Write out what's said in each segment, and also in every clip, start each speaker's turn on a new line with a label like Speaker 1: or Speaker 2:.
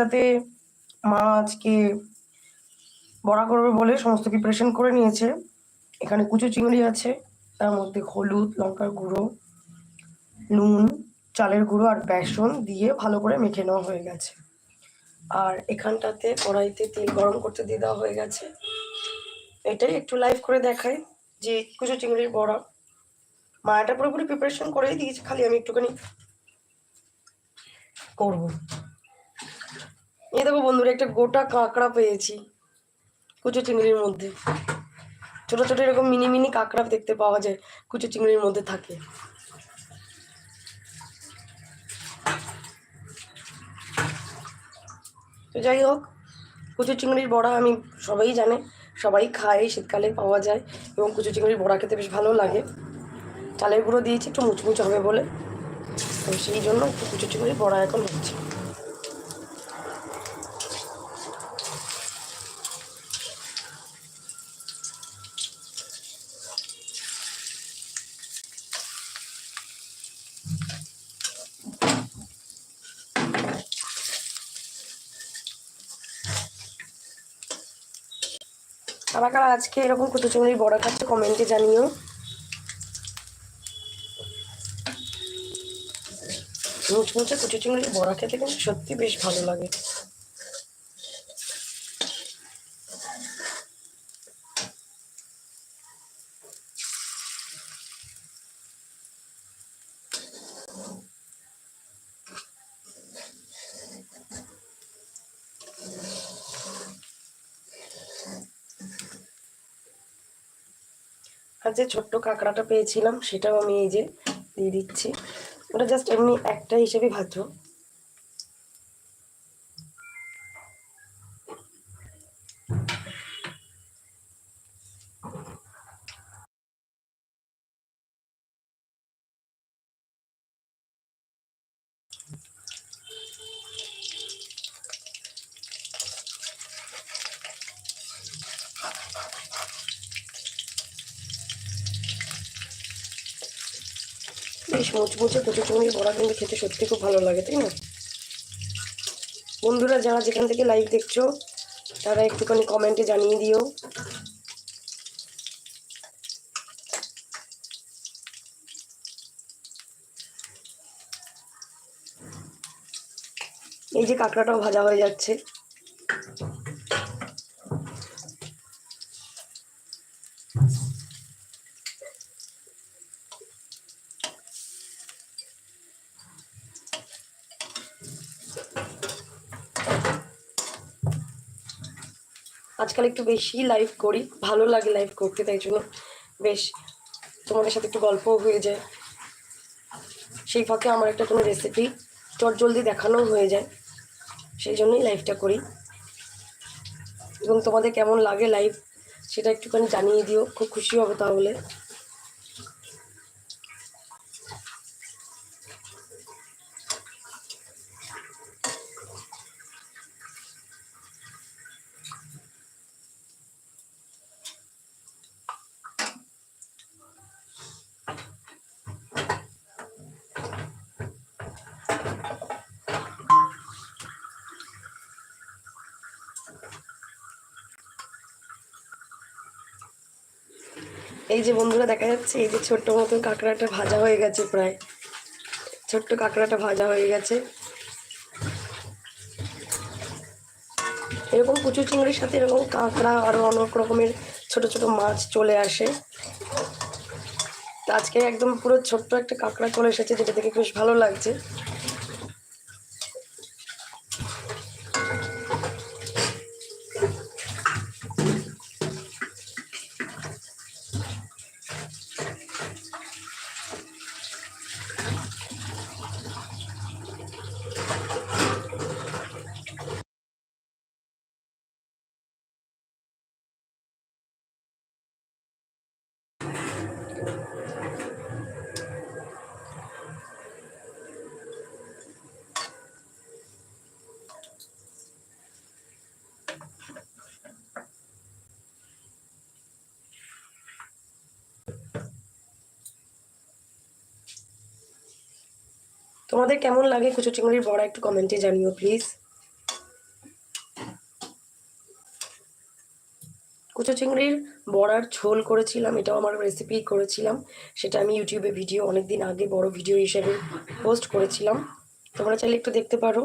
Speaker 1: তাতে মা আজকে বড়া করবে বলে সমস্ত প্রিপারেশন করে নিয়েছে। এখানে কুচু চিংড়ি আছে, তার মধ্যে হলুদ, লঙ্কার গুঁড়ো, নুন, চালের গুঁড়ো আর বেসন দিয়ে ভালো করে মেখে নেওয়া হয়ে গেছে। আর এখানটাতে কড়াইতে তেল গরম করতে দিয়ে দেওয়া হয়ে গেছে। এটাই একটু লাইভ করে দেখায় যে কুচু চিংড়ির বড়া। মা এটা পুরোপুরি প্রিপারেশন করেই দিয়েছে, খালি আমি একটুখানি করব। এই দেখো বন্ধুরা, একটা গোটা কাঁকড়া পেয়েছি কুচো চিংড়ির মধ্যে। ছোট ছোট এরকম মিনি মিনি কাঁকড়া দেখতে পাওয়া যায়, কুচো চিংড়ির মধ্যে থাকে। তো যাই হোক, কুচু চিংড়ির বড়া আমি সবাই জানে, সবাই খায়, শীতকালে পাওয়া যায়, এবং কুচু চিংড়ির বড়া খেতে বেশ ভালো লাগে। চালের গুঁড়ো দিয়েছি, একটু মুচমুচ হবে বলে। তো সেই জন্য কুচো চিংড়ির বড়া এখন হচ্ছে কারা কারা আজকে এরকম কুচু চিংড়ির বড়া খাচ্ছে কমেন্টে জানিও। মুচমুচে কুচু চিংড়ির বড়া খেতে কিন্তু সত্যি বেশ ভালো লাগে। যে ছোট্ট কাঁকড়াটা পেয়েছিলাম, সেটাও আমি এই যে দিয়ে দিচ্ছি। ওটা জাস্ট এমনি একটা হিসেবে ভাজবো। বেশ মুচমুচে কুচো চিংড়ি বড়া কিন্তু খেতে সত্যি খুব ভালো লাগে, তাই না? বন্ধুরা, যারা যেখান থেকে লাইভ দেখছ, তারা একটুখানি কমেন্টে জানিয়ে দিও। এই যে কাঁকড়াটাও ভাজা হয়ে যাচ্ছে। আজকাল একটু বেশি লাইভ করি, ভালো লাগে লাইভ করতে, তাই জন্য বেশ তোমাদের সাথে একটু গল্প হয়ে যায়। সেই ফাঁকে আমার একটা কোনো রেসিপি চট জলদি দেখানো হয়ে যায়, সেই জন্যই লাইভটা করি। এবং তোমাদের কেমন লাগে লাইভ সেটা একটুখানি জানিয়ে দিও, খুব খুশি হবে তাহলে। এই যে বন্ধুরা দেখা যাচ্ছে, এই যে ছোট্ট মতন কাঁকড়াটা ভাজা হয়ে গেছে প্রায়। ছোট্ট কাঁকড়াটা ভাজা হয়ে গেছে। এরকম কুচু চিংড়ির সাথে এরকম কাঁকড়া আরও অনেক রকমের ছোট ছোট মাছ চলে আসে। আজকে একদম পুরো ছোট্ট একটা কাঁকড়া চলে এসেছে, যেটা দেখে বেশ ভালো লাগছে। তোমাদের কেমন লাগে কুচু চিংড়ির বড়া একটু কমেন্টে জানিও প্লিজ কুচু চিংড়ির বড়ার ঝোল করেছিলাম, এটাও আমার রেসিপি করেছিলাম। সেটা আমি ইউটিউবে ভিডিও অনেকদিন আগে বড় ভিডিও হিসেবে পোস্ট করেছিলাম। তোমরা চাইলে একটু দেখতে পারো।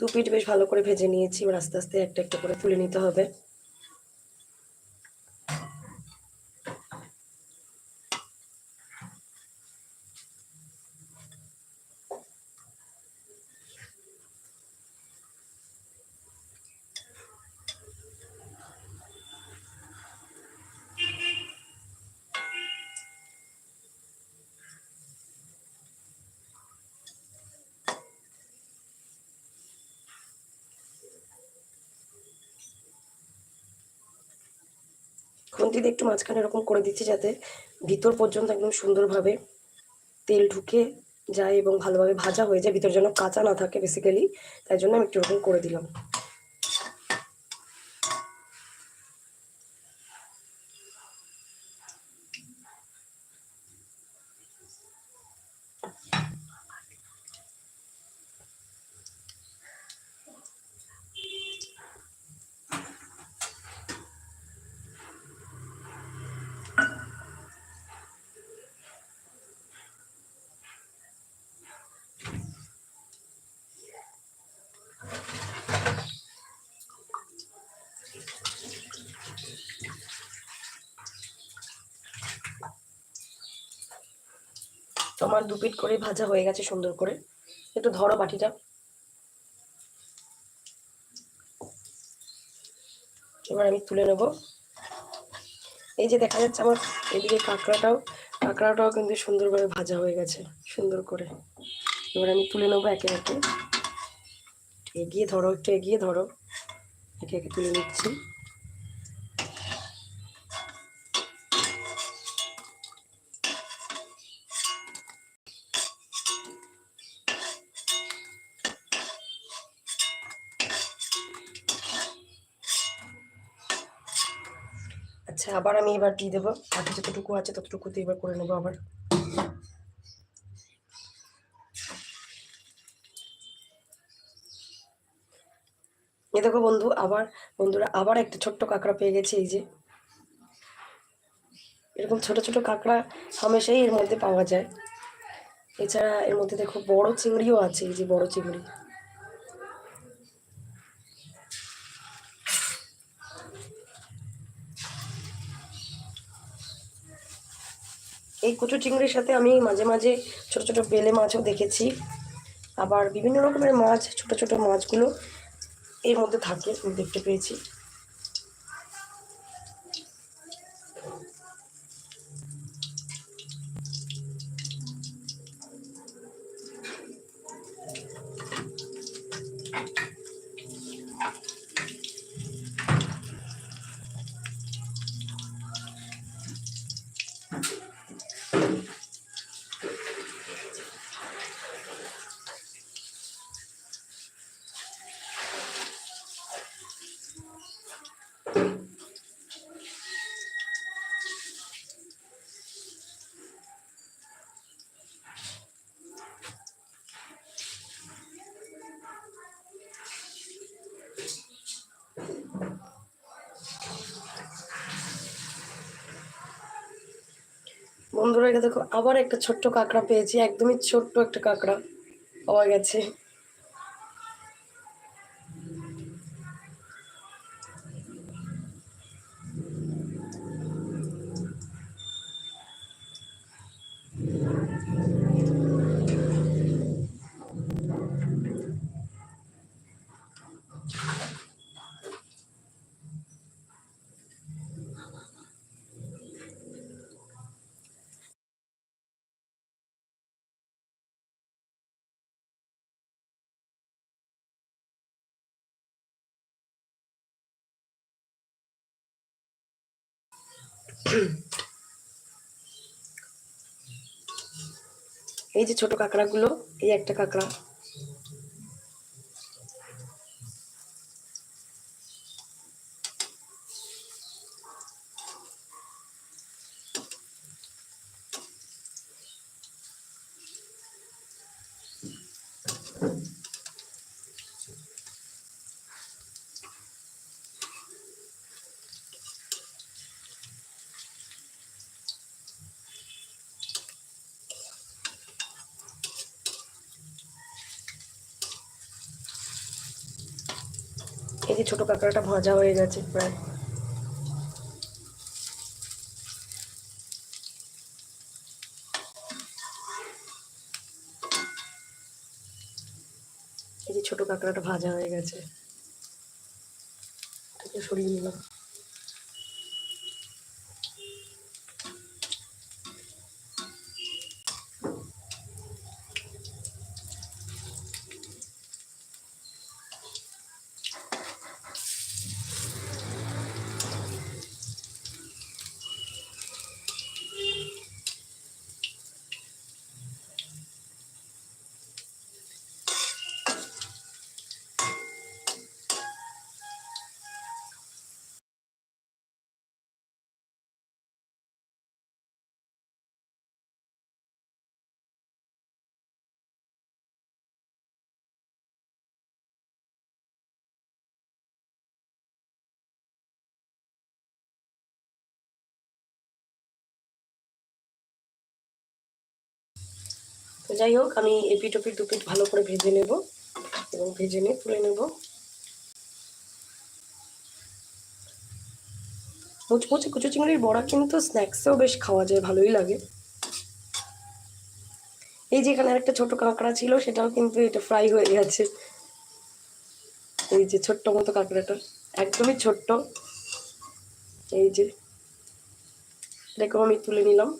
Speaker 1: দু পিঠ বেশ ভালো করে ভেজে নিয়েছি, এবার আস্তে আস্তে একটা একটা করে তুলে নিতে হবে। দিয়ে একটু মাঝখানে এরকম করে দিচ্ছি যাতে ভিতর পর্যন্ত একদম সুন্দরভাবে তেল ঢুকে যায় এবং ভালোভাবে ভাজা হয়ে যায়, ভিতর যেন কাঁচা না থাকে বেসিক্যালি তাই জন্য আমি একটু এরকম করে দিলাম। আমার দু পিট করে ভাজা হয়ে গেছে সুন্দর করে। একটু ধরো বাটিটা। এবার আমি তুলে নেব। এই যে দেখা যাচ্ছে আমার এদিকে কাঁকড়াটাও কাঁকড়াটাও কিন্তু সুন্দরভাবে ভাজা হয়ে গেছে, সুন্দর করে। এবার আমি তুলে নেব একে একে। এগিয়ে ধরো, একটু এগিয়ে ধরো। একে একে তুলে নিচ্ছি। আবার আমি এবার দিয়ে দেবো। বাকি যতটুকু আছে ততটুকু দিয়ে এবার করে নেব আবার। এ দেখো বন্ধু, আবার, বন্ধুরা আবার একটা ছোট্ট কাঁকড়া পেয়ে গেছে, এই যে। এরকম ছোট ছোট কাঁকড়া হামেশাই এর মধ্যে পাওয়া যায়। এছাড়া এর মধ্যে দেখো বড় চিংড়িও আছে, এই যে বড় চিংড়ি। এই কুচু চিংড়ির সাথে আমি মাঝে মাঝে ছোট ছোট বেলে মাছও দেখেছি। আবার বিভিন্ন রকমের মাছ, ছোট ছোট মাছগুলো এর মধ্যে থাকে দেখতে পেয়েছি। বন্ধুরা দেখো আবার একটা ছোট্ট কাঁকড়া পেয়েছি একদমই ছোট্ট একটা কাঁকড়া পাওয়া গেছে। এই যে ছোট কাঁকড়াগুলো এই একটা কাঁকড়া। যে ছোট কাঁকড়াটা ভাজা হয়ে গেছে প্রায়। ছোট কাঁকড়াটা ভাজা হয়ে গেছে। সরিয়ে নিলাম। তো যাই হোক, আমি এপিট ওপিট দুপিট ভালো করে ভেজে নেব এবং ভেজে নিয়ে তুলে নেব। মুচমুচে কুচো চিংড়ির বড়া কিন্তু স্ন্যাক্সেও বেশ খাওয়া যায়, ভালোই লাগে। এই যে এখানে একটা ছোট কাঁকড়া ছিল, সেটাও কিন্তু এটা ফ্রাই হয়ে গেছে। এই যে ছোট্ট মতো কাঁকড়াটা, একদমই ছোট্ট। এই যে এরকম আমি তুলে নিলাম।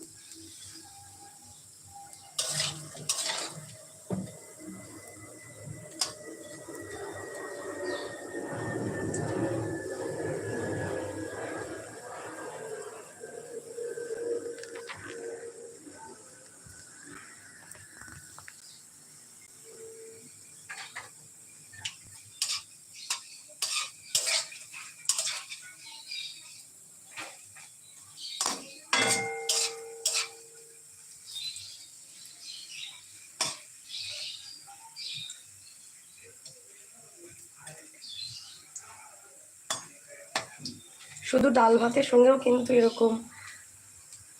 Speaker 1: শুধু ডাল ভাতের সঙ্গেও কিন্তু এরকম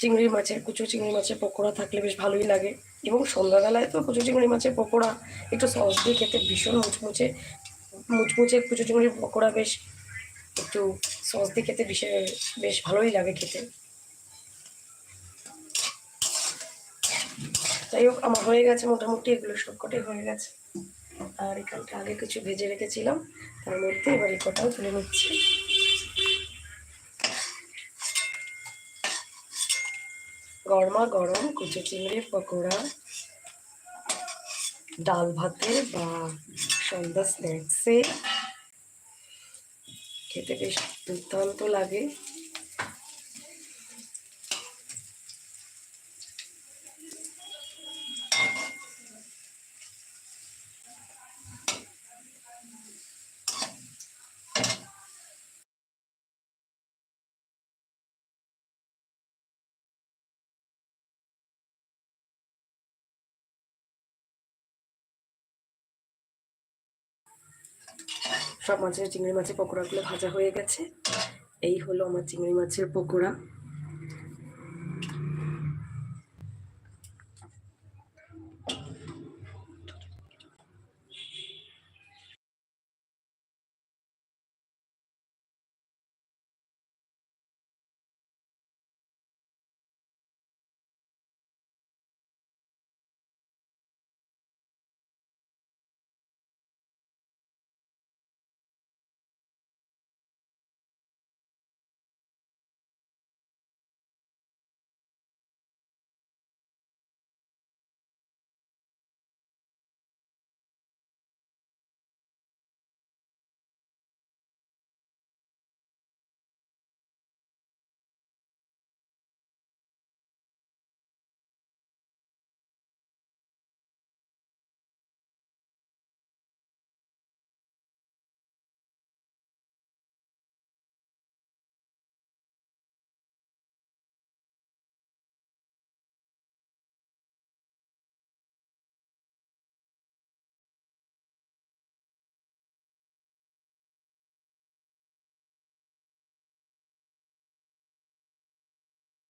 Speaker 1: চিংড়ি মাছের, কুচো চিংড়ি মাছের পকোড়া থাকলে বেশ ভালোই লাগে। এবং সন্ধ্যাবেলায় তো কুচো চিংড়ি মাছের পকোড়া, একটু সস দিয়ে খেতে ভীষণ মুচমুচে মুচমুচে কুচো চিংড়ির পকোড়া বেশ একটু সস দিয়ে খেতে বিশেষ বেশ ভালোই লাগে খেতে। যাই হোক, আমার হয়ে গেছে মোটামুটি, এগুলো সবকটাই হয়ে গেছে। আর এখানটা আগে কিছু ভেজে রেখেছিলাম, তার মধ্যে এবার এই কটাও তুলে নিচ্ছি। গরমা গরম কুচো চিংড়ির পকোড়া ডাল ভাতে বা সন্ধ্যা স্ন্যাক্সে খেতে বেশ দুর্দান্ত লাগে। সব মাছের চিংড়ি মাছের পকোড়াগুলো ভাজা হয়ে গেছে। এই হলো আমার চিংড়ি মাছের পকোড়া।